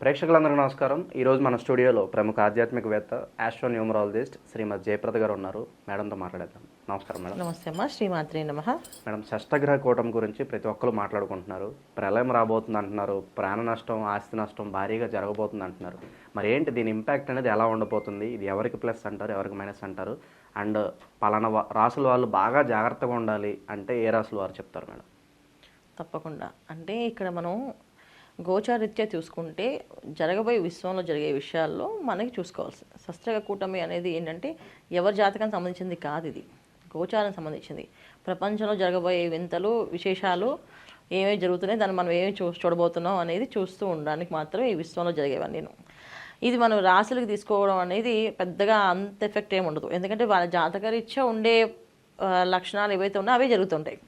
ప్రేక్షకులందరికీ నమస్కారం. ఈరోజు మన స్టూడియోలో ప్రముఖ ఆధ్యాత్మికవేత్త ఆస్ట్రో న్యూమరాలజిస్ట్ శ్రీమతి జయప్రద గారు ఉన్నారు. మేడంతో మాట్లాడేద్దాం. నమస్కారం మేడం. నమస్తే అమ్మా. శ్రీమాత్రి నమ. మేడం షష్టగ్రహ కూటమి గురించి ప్రతి ఒక్కరు మాట్లాడుకుంటున్నారు. ప్రళయం రాబోతుంది అంటున్నారు. ప్రాణ నష్టం ఆస్తి నష్టం భారీగా జరగబోతుంది అంటున్నారు మరి ఏంటి దీని ఇంపాక్ట్ అనేది ఎలా ఉండబోతుంది? ఇది ఎవరికి ప్లస్ అంటారు? ఎవరికి మైనస్ అంటారు? అండ్ పలానా రాసుల వాళ్ళు బాగా జాగ్రత్తగా ఉండాలి అంటే ఏ రాసుల వారు చెప్తారు మేడం? తప్పకుండా. అంటే ఇక్కడ మనం గోచారీత్యా చూసుకుంటే జరగబోయే విశ్వంలో జరిగే విషయాల్లో మనకి చూసుకోవాల్సి శస్త్రగ కూటమి అనేది ఏంటంటే ఎవరి జాతకానికి సంబంధించింది కాదు ఇది. గోచారం సంబంధించింది. ప్రపంచంలో జరగబోయే వింతలు విశేషాలు ఏమేమి జరుగుతున్నాయి దాన్ని మనం ఏమేమి చూ చూడబోతున్నాం అనేది చూస్తూ ఉండడానికి మాత్రమే ఈ విశ్వంలో జరిగేవన్నీ. ఇది మనం రాశులకు తీసుకోవడం అనేది పెద్దగా అంత ఎఫెక్ట్ ఏమి ఉండదు. ఎందుకంటే వాళ్ళ జాతకరీత్యా ఉండే లక్షణాలు ఏవైతే ఉన్నాయో అవే జరుగుతుంటాయి.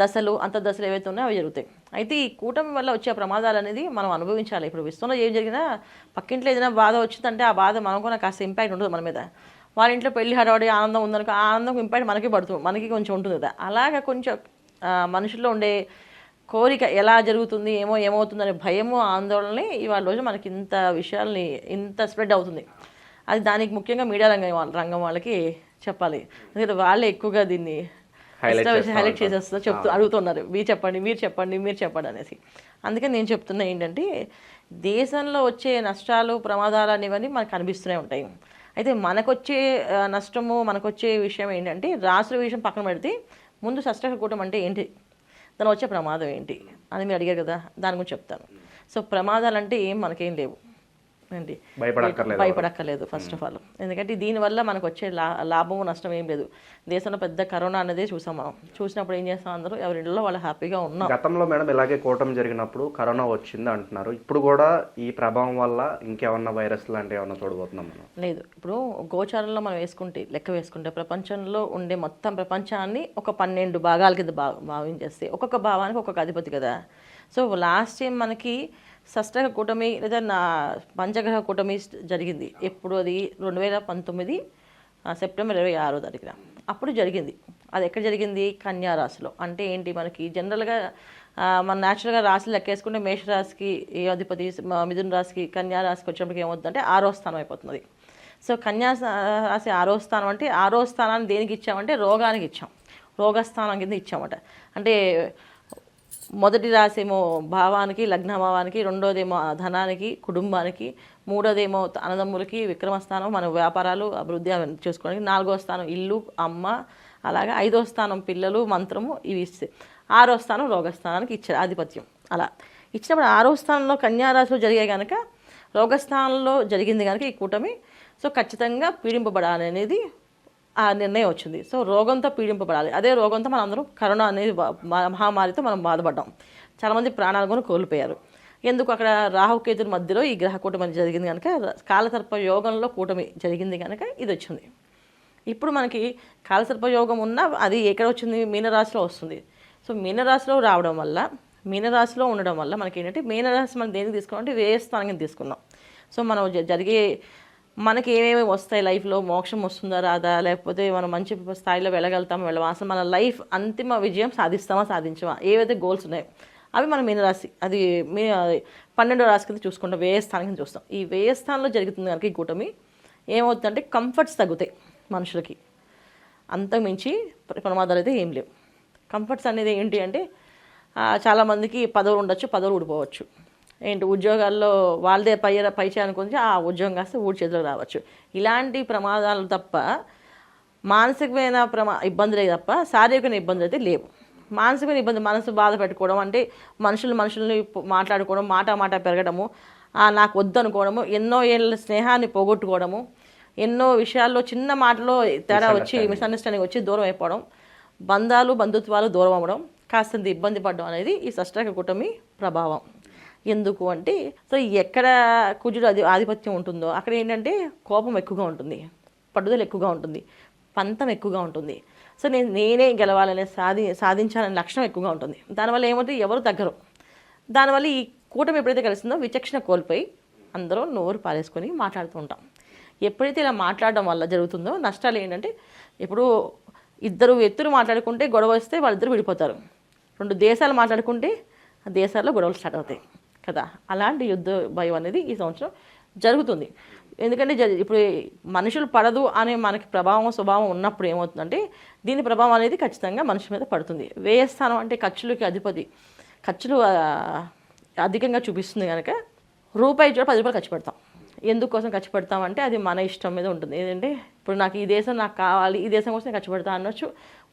దశలు అంత దశలు ఏవైతే ఉన్నాయో అవి జరుగుతాయి. అయితే ఈ కూటమి వల్ల వచ్చే ప్రమాదాలు అనేది మనం అనుభవించాలి. ఇప్పుడు విశ్వంలో ఏం జరిగినా పక్కింట్లో ఏదైనా బాధ వచ్చిందంటే ఆ బాధ మనం కూడా కాస్త ఇంపాక్ట్ ఉంటుంది మన మీద. వాళ్ళ ఇంట్లో పెళ్ళి హడావడి ఆనందం ఉందనుకో ఆ ఆనందం ఇంపాక్ట్ మనకి పడుతుంది మనకి కొంచెం ఉంటుంది కదా. అలాగా కొంచెం మనుషుల్లో ఉండే కోరిక ఎలా జరుగుతుంది ఏమో ఏమవుతుందనే భయము ఆందోళనని ఇవాళ రోజు మనకి ఇంత విషయాల్ని ఇంత స్ప్రెడ్ అవుతుంది. అది దానికి ముఖ్యంగా మీడియా రంగం వాళ్ళ రంగం వాళ్ళకి చెప్పాలి. ఎందుకంటే వాళ్ళే ఎక్కువగా దీన్ని హైలైట్ చేసేస్తా. చెప్తూ అడుగుతున్నారు. మీరు చెప్పండి మీరు చెప్పండి మీరు చెప్పండి అనేసి. అందుకని నేను చెప్తున్నా ఏంటంటే దేశంలో వచ్చే నష్టాలు ప్రమాదాలు అనేవన్నీ మనకు కనిపిస్తూనే ఉంటాయి. అయితే మనకొచ్చే నష్టము మనకొచ్చే విషయం ఏంటంటే రాష్ట్ర విషయం పక్కన పెడితే ముందు కూటం అంటే ఏంటి? దాని వచ్చే ప్రమాదం ఏంటి? అని మీరు అడిగారు కదా దాని గురించి చెప్తాను. సో ప్రమాదాలు అంటే ఏం మనకేం లేవు. ఏంటి భయపడక్కర్లేదు భయపడక్కర్లేదు ఫస్ట్ ఆఫ్ ఆల్ ఎందుకంటే దీనివల్ల మనకు వచ్చే లా లాభము నష్టం ఏం లేదు. దేశంలో పెద్ద కరోనా అనేది చూసాం మనం. చూసినప్పుడు ఏం చేస్తాం అందరూ? ఎవరి ఇళ్ళలో వాళ్ళు హ్యాపీగా ఉన్నాం. గతంలో మేడం ఇలాగే కూటమి జరిగినప్పుడు కరోనా వచ్చింది అంటున్నారు. ఇప్పుడు కూడా ఈ ప్రభావం వల్ల ఇంకేమన్నా వైరస్ లాంటివి ఏమన్నా చూడబోతున్నాం మనం? లేదు. ఇప్పుడు గోచారంలో మనం వేసుకుంటే లెక్క వేసుకుంటే ప్రపంచంలో ఉండే మొత్తం ప్రపంచాన్ని ఒక పన్నెండు భాగాల కింద భావించేస్తే ఒక్కొక్క భావానికి ఒక్కొక్క అధిపతి కదా. సో లాస్ట్ టైం మనకి షష్టక కూటమి లేదా నా పంచగ్రహ కూటమి జరిగింది. ఎప్పుడు అది? రెండు వేల పంతొమ్మిది సెప్టెంబర్ ఇరవై ఆరో తారీఖున. అప్పుడు జరిగింది. అది ఎక్కడ జరిగింది? కన్యా రాశిలో. అంటే ఏంటి మనకి? జనరల్గా మన న్యాచురల్గా రాశి లెక్కేసుకుంటే మేషరాశికి ఏ అధిపతి మిథున రాశికి కన్యా రాశికి వచ్చినప్పటికి ఏమవుతుందంటే ఆరో స్థానం అయిపోతుంది సో కన్యా రాశి ఆరో స్థానం అంటే ఆరో స్థానాన్ని దేనికి ఇచ్చామంటే రోగానికి ఇచ్చాం. రోగస్థానం కింద ఇచ్చామట. అంటే మొదటి రాసేమో భావానికి లగ్న భావానికి రెండోదేమో ధనానికి కుటుంబానికి మూడోదేమో అన్నదమ్ములకి విక్రమస్థానం మన వ్యాపారాలు అభివృద్ధి చేసుకోవడానికి నాలుగో స్థానం ఇల్లు అమ్మ అలాగే ఐదో స్థానం పిల్లలు మంత్రము ఇవి ఇస్తే. ఆరో స్థానం రోగస్థానానికి ఇచ్చారు ఆధిపత్యం. అలా. ఇచ్చినప్పుడు ఆరో స్థానంలో కన్యారాశిలో జరిగే కనుక రోగస్థానంలో జరిగింది కనుక ఈ కూటమి సో ఖచ్చితంగా పీడింపబడాలి అనేది ఆ నిర్ణయం వచ్చింది. సో రోగంతో పీడింపబడాలి. అదే రోగంతో మనం అందరం కరోనా అనేది మహమ్మారితో మనం బాధపడ్డాం. చాలామంది ప్రాణాలు కూడా కోల్పోయారు. ఎందుకు? అక్కడ రాహుకేతుల మధ్యలో ఈ గ్రహ కూటమి జరిగింది కనుక కాలసర్ప యోగంలో కూటమి జరిగింది కనుక ఇది వచ్చింది. ఇప్పుడు మనకి కాలసర్ప యోగం ఉన్న అది ఎక్కడ వచ్చింది? మీనరాశిలో వస్తుంది. సో మీనరాశిలో రావడం వల్ల మీనరాశిలో ఉండడం వల్ల మనకి ఏంటంటే మీనరాశి మనం దేనికి తీసుకున్నాం అంటే వేయ స్థానం తీసుకున్నాం. సో మనం జ- జరిగే మనకి ఏమేమి వస్తాయి లైఫ్లో? మోక్షం వస్తుందా రాదా? లేకపోతే మనం మంచి స్థాయిలో వెళ్ళగలుగుతామా వెళ్ళవా అసలు మన లైఫ్ అంతిమ విజయం సాధిస్తామా సాధించమా? ఏవైతే గోల్స్ ఉన్నాయో అవి మన మీనరాశి అది మీ పన్నెండో రాశి కింద చూసుకుంటాం వేయ స్థానం కింద చూస్తాం. ఈ వేయ స్థానంలో జరుగుతుంది కనుక ఈ కూటమి ఏమవుతుందంటే కంఫర్ట్స్ తగ్గుతాయి మనుషులకి. అంతకుమించి ప్రమాదాలు అయితే ఏం లేవు. కంఫర్ట్స్ అనేది ఏంటి అంటే చాలామందికి పదవులు ఉండొచ్చు పదవులు ఊడిపోవచ్చు. ఏంటి ఉద్యోగాల్లో వాళ్ళదే పై పైచే అనుకుని ఆ ఉద్యోగం కాస్త ఊడి చేతిలోకి రావచ్చు. ఇలాంటి ప్రమాదాలు తప్ప మానసికమైన ప్రమా ఇబ్బందులే తప్ప శారీరకమైన ఇబ్బందులు అయితే లేవు. మానసికమైన ఇబ్బంది మనసు బాధ పెట్టుకోవడం అంటే మనుషులు మనుషుల్ని మాట్లాడుకోవడం మాట మాట పెరగడము నాకు వద్దు అనుకోవడము ఎన్నో ఏళ్ళ స్నేహాన్ని పోగొట్టుకోవడము ఎన్నో విషయాల్లో చిన్న మాటలో తేడా వచ్చి మిస్అండర్స్టాండింగ్ వచ్చి దూరం అయిపోవడం బంధాలు బంధుత్వాలు దూరం అవ్వడం కాస్తంత ఇబ్బంది పడడం అనేది ఈ షష్టక కూటమి ప్రభావం. ఎందుకు అంటే సో ఎక్కడ కుజుడు అది ఆధిపత్యం ఉంటుందో అక్కడ ఏంటంటే కోపం ఎక్కువగా ఉంటుంది పట్టుదల ఎక్కువగా ఉంటుంది పంతం ఎక్కువగా ఉంటుంది. సో నేను నేనే గెలవాలనే సాధి సాధించాలనే లక్ష్యం ఎక్కువగా ఉంటుంది. దానివల్ల ఏమవుతుంది ఎవరు తగ్గరు. దానివల్ల ఈ కూటమి ఎప్పుడైతే కలిసిందో విచక్షణ కోల్పోయి అందరూ నోరు పారేసుకొని మాట్లాడుతూ ఉంటాం. ఎప్పుడైతే ఇలా మాట్లాడడం వల్ల జరుగుతుందో నష్టాలు ఏంటంటే ఇప్పుడు ఇద్దరు వ్యక్తులు మాట్లాడుకుంటే గొడవ వస్తే వాళ్ళిద్దరు విడిపోతారు. రెండు దేశాలు మాట్లాడుకుంటే ఆ దేశాల్లో గొడవలు స్టార్ట్ అవుతాయి. కదా? అలాంటి యుద్ధ భయం అనేది ఈ సంవత్సరం జరుగుతుంది. ఎందుకంటే జ- ఇప్పుడు మనుషులు పడదు అనే మనకి ప్రభావం స్వభావం ఉన్నప్పుడు ఏమవుతుందంటే దీని ప్రభావం అనేది ఖచ్చితంగా మనుషుల మీద పడుతుంది. వ్యయస్థానం అంటే ఖర్చులకి అధిపతి ఖర్చులు అధికంగా చూపిస్తుంది కనుక రూపాయి చూడ పది రూపాయలు ఖర్చు పెడతాం. ఎందుకోసం ఖర్చు పెడతాం అంటే అది మన ఇష్టం మీద ఉంటుంది. ఏంటంటే ఇప్పుడు నాకు ఈ దేశం నాకు కావాలి ఈ దేశం కోసం నేను ఖర్చు పెడతా అనొచ్చు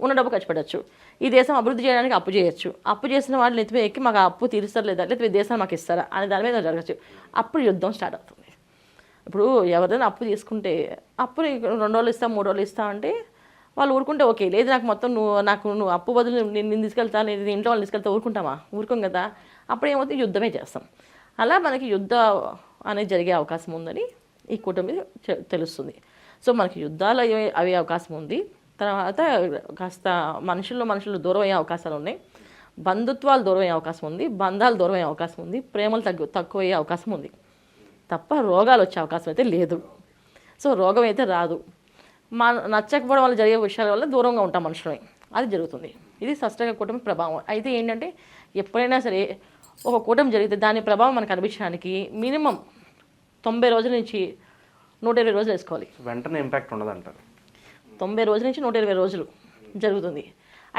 ఉన్న డబ్బు ఖర్చు పెట్టచ్చు ఈ దేశం అభివృద్ధి చేయడానికి అప్పు చేయొచ్చు. అప్పు చేసిన వాళ్ళు ఎత్తిమే ఎక్కి మాకు అప్పు తీరుస్తారు లేదా లేకపోతే ఈ దేశాన్ని మాకు ఇస్తారా అనే దాని మీద జరగచ్చు. అప్పుడు యుద్ధం స్టార్ట్ అవుతుంది. ఇప్పుడు ఎవరైనా అప్పు తీసుకుంటే అప్పు రెండు రోజులు ఇస్తా మూడు రోజులు ఇస్తా అంటే వాళ్ళు ఊరుకుంటే ఓకే. లేదు నాకు మొత్తం నువ్వు నాకు నువ్వు అప్పు బదులు నేను నేను తీసుకెళ్తా నేను ఇంట్లో వాళ్ళు తీసుకెళ్తా ఊరుకుంటామా? ఊరుకోం కదా. అప్పుడు ఏమవుతుంది? యుద్ధమే చేస్తాం. అలా మనకి యుద్ధ అనేది జరిగే అవకాశం ఉందని ఈ కూటమి తెలుస్తుంది. సో మనకి యుద్ధాలు అయ్యే అయ్యే అవకాశం ఉంది. తర్వాత కాస్త మనుషుల్లో మనుషులు దూరం అయ్యే అవకాశాలు ఉన్నాయి. బంధుత్వాలు దూరం అయ్యే అవకాశం ఉంది. బంధాలు దూరం అయ్యే అవకాశం ఉంది. ప్రేమలు తగ్గు తక్కువ అయ్యే అవకాశం ఉంది. తప్ప రోగాలు వచ్చే అవకాశం అయితే లేదు. సో రోగం అయితే రాదు. మా నచ్చకపోవడం వల్ల జరిగే విషయాల వల్ల దూరంగా ఉంటాం మనుషులని అది జరుగుతుంది. ఇది సష్టక కూటమి ప్రభావం. అయితే ఏంటంటే ఎప్పుడైనా సరే ఒక కూటమి జరిగితే దాని ప్రభావం మనకు అనిపించడానికి మినిమం తొంభై రోజుల నుంచి నూట ఇరవై రోజులు వేసుకోవాలి. వెంటనే ఇంపాక్ట్ ఉండదంటారు. తొంభై రోజుల నుంచి నూట ఇరవై రోజులు జరుగుతుంది.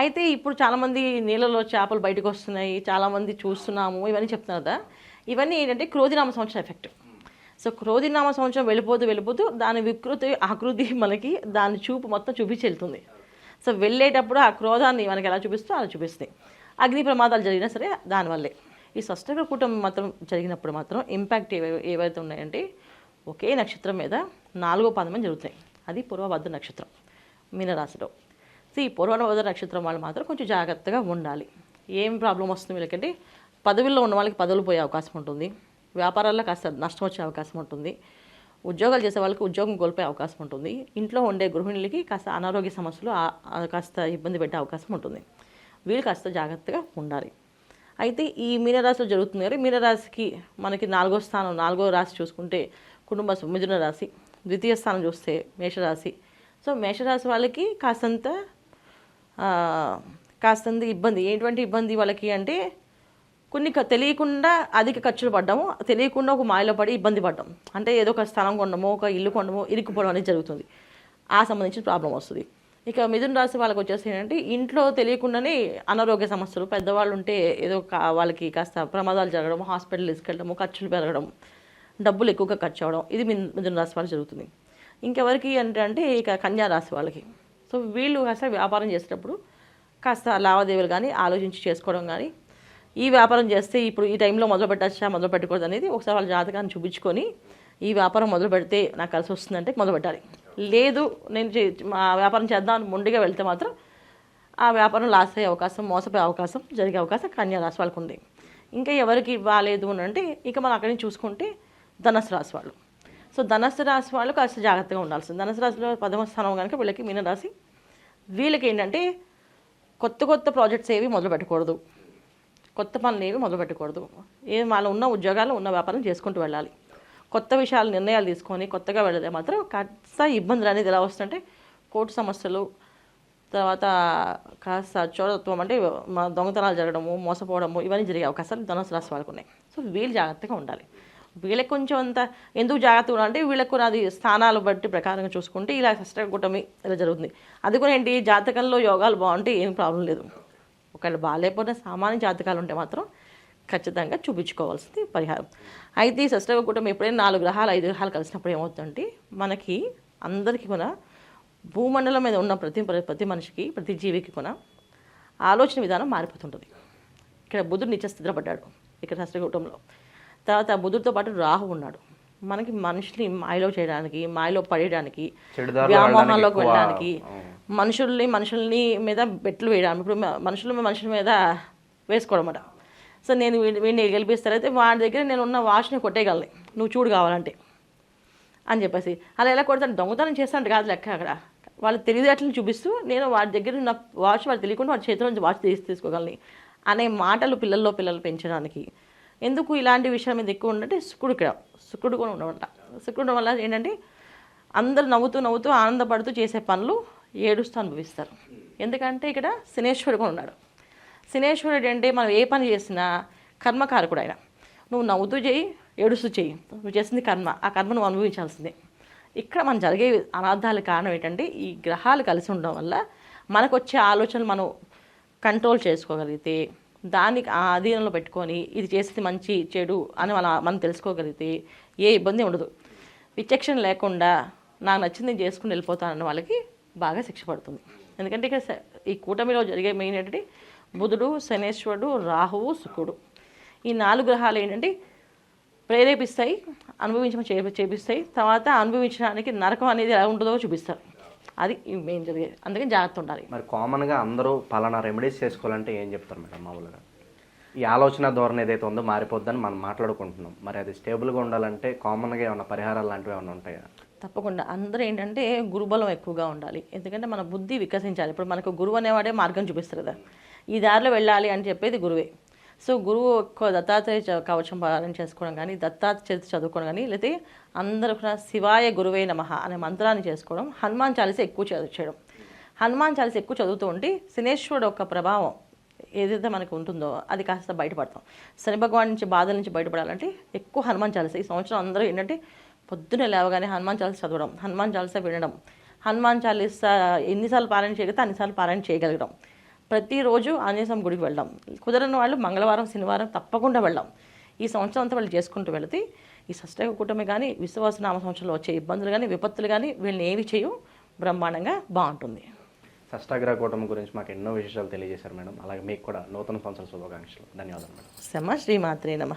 అయితే ఇప్పుడు చాలామంది నీళ్ళలో చేపలు బయటకు వస్తున్నాయి చాలామంది చూస్తున్నాము ఇవన్నీ చెప్తున్నారు కదా. ఇవన్నీ ఏంటంటే క్రోధినామ సంవత్సరం ఎఫెక్ట్ సో క్రోధినామ సంవత్సరం వెళ్ళిపోతూ వెళ్ళిపోతూ దాని వికృతి ఆకృతి మనకి దాని చూపు మొత్తం చూపించి వెళ్తుంది. సో వెళ్ళేటప్పుడు ఆ క్రోధాన్ని మనకి ఎలా చూపిస్తూ అలా చూపిస్తాయి అగ్ని ప్రమాదాలు జరిగినా సరే దానివల్లే. ఈ షష్టగ్ర కూటమి మాత్రం జరిగినప్పుడు మాత్రం ఇంపాక్ట్ ఏవై ఏవైతే ఉన్నాయంటే ఒకే నక్షత్రం మీద నాలుగో పదమం జరుగుతాయి. అది పూర్వభద్ర నక్షత్రం మీనరాశిలో. సో ఈ పూర్వభద్ర నక్షత్రం వాళ్ళు మాత్రం కొంచెం జాగ్రత్తగా ఉండాలి. ఏం ప్రాబ్లం వస్తుంది వీళ్ళకంటే పదవుల్లో ఉన్న వాళ్ళకి పదవులు పోయే అవకాశం ఉంటుంది. వ్యాపారాల్లో కాస్త నష్టం వచ్చే అవకాశం ఉంటుంది. ఉద్యోగాలు చేసే వాళ్ళకి ఉద్యోగం కోల్పోయే అవకాశం ఉంటుంది. ఇంట్లో ఉండే గృహిణులకి కాస్త అనారోగ్య సమస్యలు కాస్త ఇబ్బంది పెట్టే అవకాశం ఉంటుంది. వీళ్ళు కాస్త జాగ్రత్తగా ఉండాలి. అయితే ఈ మీనరాశిలో జరుగుతుంది కానీ మీనరాశికి మనకి నాలుగో స్థానం నాలుగో రాశి చూసుకుంటే కుటుంబ సు- మిథున రాశి ద్వితీయ స్థానం చూస్తే మేషరాశి. సో మేషరాశి వాళ్ళకి కాస్తంత కాస్తంత ఇబ్బంది. ఎటువంటి ఇబ్బంది వాళ్ళకి అంటే కొన్ని తెలియకుండా అధిక ఖర్చులు పడ్డాము. తెలియకుండా ఒక మాయలో పడి ఇబ్బంది పడ్డాం. అంటే ఏదో ఒక స్థలం కొనడమో ఒక ఇల్లు కొనడమో ఇరుక్కుపోవడం అనేది జరుగుతుంది. ఆ సంబంధించిన ప్రాబ్లం వస్తుంది. ఇక మిథున రాశి వాళ్ళకి వచ్చేసి ఏంటంటే ఇంట్లో తెలియకుండానే అనారోగ్య సమస్యలు పెద్దవాళ్ళు ఉంటే ఏదో కా- వాళ్ళకి కాస్త ప్రమాదాలు జరగడం హాస్పిటల్ తీసుకెళ్ళడము ఖర్చులు పెరగడం డబ్బులు ఎక్కువగా ఖర్చు అవ్వడం ఇది మిథున రాశి వాళ్ళు జరుగుతుంది. ఇంకెవరికి అంటే అంటే ఇక కన్యా రాశి వాళ్ళకి. సో వీళ్ళు కాస్త వ్యాపారం చేసేటప్పుడు కాస్త లావాదేవీలు కానీ ఆలోచించి చేసుకోవడం కానీ ఈ వ్యాపారం చేస్తే ఇప్పుడు ఈ టైంలో మొదలు పెట్టచ్చా మొదలు పెట్టకూడదు అనేది ఒకసారి వాళ్ళ జాతకాన్ని చూపించుకొని ఈ వ్యాపారం మొదలు పెడితే నాకు కలిసి వస్తుందంటే మొదలు పెట్టాలి. లేదు నేను చే- మా వ్యాపారం చేద్దాం అని మొండిగా వెళ్తే మాత్రం ఆ వ్యాపారం లాస్ అయ్యే అవకాశం మోసపోయే అవకాశం జరిగే అవకాశం కన్యా రాశి వాళ్ళకు ఉంది ఇంకా ఎవరికి బాగాలేదు అని అంటే ఇక మనం అక్కడి నుంచి చూసుకుంటే ధనస్సు రాశి వాళ్ళు. సో ధనస్సు రాశి వాళ్ళు కాస్త జాగ్రత్తగా ఉండాల్సింది. ధనస్సు రాశిలో పదవ స్థానం కనుక వీళ్ళకి మీనరాశి వీళ్ళకి ఏంటంటే కొత్త కొత్త ప్రాజెక్ట్స్ ఏవి మొదలు పెట్టకూడదు. కొత్త పనులు ఏవి మొదలు పెట్టకూడదు. ఏ వాళ్ళు ఉన్న ఉద్యోగాలు ఉన్న వ్యాపారం చేసుకుంటూ వెళ్ళాలి. కొత్త విషయాలు నిర్ణయాలు తీసుకొని కొత్తగా వెళ్ళదే మాత్రం కాస్త ఇబ్బందులు అనేది ఎలా వస్తుంటే కోర్టు సమస్యలు తర్వాత కాస్త చోరత్వం అంటే మా దొంగతనాలు జరగడము మోసపోవడము ఇవన్నీ జరిగే అవకాశాలు ధనుసు రాశి వాళ్ళకు ఉన్నాయి. సో వీళ్ళు జాగ్రత్తగా ఉండాలి. వీళ్ళకి కొంచెం అంత ఎందుకు జాగ్రత్తగా అంటే వీళ్ళకు అది స్థానాలు బట్టి ప్రకారంగా చూసుకుంటే ఇలా కూటమి ఇలా జరుగుతుంది. అది కూడా ఏంటి? జాతకంలో యోగాలు బాగుంటే ఏం ప్రాబ్లం లేదు. ఒకవేళ బాగాలేకపోతే సామాన్య జాతకాలు ఉంటే మాత్రం ఖచ్చితంగా చూపించుకోవాల్సింది పరిహారం. అయితే ఈ షష్టక కూటమి ఎప్పుడైనా నాలుగు గ్రహాలు ఐదు గ్రహాలు కలిసినప్పుడు ఏమవుతుందంటే మనకి అందరికీ కూడా భూమండలం మీద ఉన్న ప్రతి ప్రతి మనిషికి ప్రతి జీవికి కూడా ఆలోచన విధానం మారిపోతుంటుంది. ఇక్కడ బుధుడు నిత్యస్థిద్రపడ్డాడు ఇక్కడ షష్టకూటంలో. తర్వాత బుధుడితో పాటు రాహు ఉన్నాడు. మనకి మనిషిని మాయలో చేయడానికి మాయలో పడేయడానికి వ్యామోహంలోకి వెళ్ళడానికి మనుషుల్ని మనుషుల్ని మీద బెట్లు వేయడానికి ఇప్పుడు మనుషుల మనుషుల మీద వేసుకోవడం అన్నమాట. సో నేను వీడిని గెలిపిస్తారైతే వాడి దగ్గర నేను ఉన్న వాచ్ని కొట్టేయగలను. నువ్వు చూడు కావాలంటే. అని చెప్పేసి. అలా ఎలా కొడతాను దొంగతనం చేస్తాను కాదు లెక్క అక్కడ. వాళ్ళు తెలివితేటలను చూపిస్తూ నేను వాడి దగ్గర ఉన్న వాచ్ వాడు తెలియకుండా వాడి చేతిలో నుంచి వాచ్ తీసి తీసుకోగలని. అనే మాటలు పిల్లల్లో పిల్లలు పెంచడానికి. ఎందుకు ఇలాంటి విషయం మీద ఎక్కువ ఉందంటే శుక్రుడు ఇక్కడ శుక్రుడు కూడా ఉండవట శుక్రుడు వల్ల ఏంటంటే అందరు నవ్వుతూ నవ్వుతూ ఆనందపడుతూ చేసే పనులు ఏడుస్తూ అనుభవిస్తారు. ఎందుకంటే ఇక్కడ శనేశ్వరుడు కూడా ఉన్నాడు. శనేశ్వరుడు అంటే మనం ఏ పని చేసినా కర్మకారకుడు ఆయన నువ్వు నవ్వుతూ చేయి ఏడుస్తూ చేయి. నువ్వు చేసింది కర్మ. ఆ కర్మ నువ్వు అనుభవించాల్సిందే. ఇక్కడ మనం జరిగే అనార్థాలకు కారణం ఏంటంటే ఈ గ్రహాలు కలిసి ఉండడం వల్ల మనకు వచ్చే ఆలోచనలు మనం కంట్రోల్ చేసుకోగలిగితే దానికి ఆ అధీనంలో పెట్టుకొని ఇది చేసేది మంచి చెడు అని మన మనం తెలుసుకోగలిగితే ఏ ఇబ్బంది ఉండదు. విచక్షణ లేకుండా నాకు నచ్చింది నేను చేసుకుని వెళ్ళిపోతానన్న వాళ్ళకి బాగా శిక్ష పడుతుంది. ఎందుకంటే ఇక్కడ ఈ కూటమిలో జరిగే మెయిన్ ఏంటంటే బుధుడు శనేశ్వరుడు రాహువు శుకుడు ఈ నాలుగు గ్రహాలు ఏంటంటే ప్రేరేపిస్తాయి అనుభవించమని చే చేపిస్తాయి. తర్వాత అనుభవించడానికి నరకం అనేది ఎలా ఉంటుందో చూపిస్తారు. అది మెయిన్ జరిగేది అందుకని జాగ్రత్త ఉండాలి. మరి కామన్గా అందరూ పలానా రెమెడీస్ చేసుకోవాలంటే ఏం చెప్తారు మేడం మామూలుగా? ఈ ఆలోచన ధోరణి ఏదైతే ఉందో మారిపోద్దని మనం మాట్లాడుకుంటున్నాం. మరి అది స్టేబుల్గా ఉండాలంటే కామన్గా ఏమైనా పరిహారాలు లాంటివి ఏమైనా ఉంటాయా? తప్పకుండా. అందరూ ఏంటంటే గురుబలం ఎక్కువగా ఉండాలి. ఎందుకంటే మన బుద్ధి వికసించాలి. ఇప్పుడు మనకు గురువు అనేవాడే మార్గం చూపిస్తారు కదా. ఈ దారిలో వెళ్ళాలి అని చెప్పేది గురువే. సో గురువు ఎక్కువ దత్తాత్రేయ కవచం పాలన చేసుకోవడం కానీ దత్తాత్రేయ చరిత్ర చదువుకోవడం కానీ లేకపోతే అందరూ కూడా శివాయ గురువే నమ అనే మంత్రాన్ని చేసుకోవడం హనుమాన్ చాలీస ఎక్కువ చదువు చేయడం. హనుమాన్ చాలీస ఎక్కువ చదువుతూ ఉంటే శనేశ్వరుడు యొక్క ప్రభావం ఏదైతే మనకు ఉంటుందో అది కాస్త బయటపడతాం. శని భగవాన్ నుంచి బాధల నుంచి బయటపడాలంటే ఎక్కువ హనుమాన్ చాలీస. ఈ సంవత్సరం అందరూ ఏంటంటే పొద్దున్నే లేవగానే హనుమాన్ చాలీస చదవడం హనుమాన్ చాలీస వినడం హనుమాన్ చాలీస ఎన్నిసార్లు పారాయణ చేయగలిగితే అన్నిసార్లు పారాయణ చేయగలగడం. ప్రతిరోజు ఆంజనేయ స్వామి గుడికి వెళ్దాం. కుదరని వాళ్ళు మంగళవారం శనివారం తప్పకుండా వెళ్దాం. ఈ సంవత్సరం అంతా వాళ్ళు చేసుకుంటూ వెళితే ఈ షష్టక కూటమి కానీ విశ్వాస నామ సంవత్సరంలో వచ్చే ఇబ్బందులు కానీ విపత్తులు కానీ వీళ్ళని ఏవి చేయు బ్రహ్మాండంగా బాగుంటుంది. షష్టాగ్రహ కూటమి గురించి మాకు ఎన్నో విషయాలు తెలియజేశారు మేడం. అలాగే మీకు కూడా నూతన సంవత్సర శుభాకాంక్షలు. ధన్యవాదాలు మేడం. శమ శ్రీమాత్రే నమ.